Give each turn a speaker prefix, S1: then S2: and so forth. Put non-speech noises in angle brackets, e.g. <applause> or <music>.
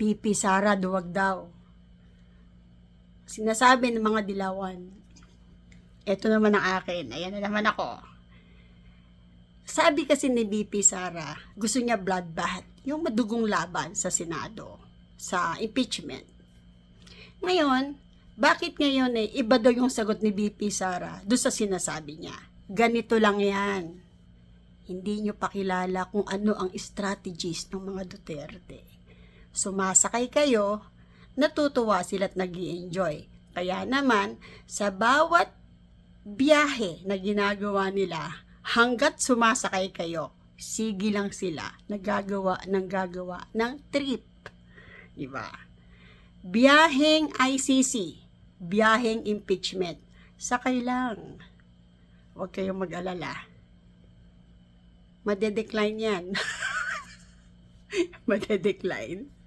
S1: Pipi Sara duwag daw. Sinasabi ng mga dilawan. Ito naman ang akin. Ayan na naman ako. Sabi kasi ni BP Sara, gusto niya bloodbath, yung madugong laban sa Senado, sa impeachment. Ngayon, bakit ngayon eh, iba daw yung sagot ni BP Sara doon sa sinasabi niya? Ganito lang yan. Hindi nyo pakilala kung ano ang strategies ng mga Duterte. Sumasakay kayo, natutuwa sila at nag enjoy Kaya naman, sa bawat biyahe na ginagawa nila, hanggat sumasakay kayo, sige lang sila nagagawa ng gagawa ng trip. Di ba? Biyaheng ICC, biyaheng impeachment, sakay lang. Huwag kayong mag-alala. Madedecline yan. <laughs> Madedecline.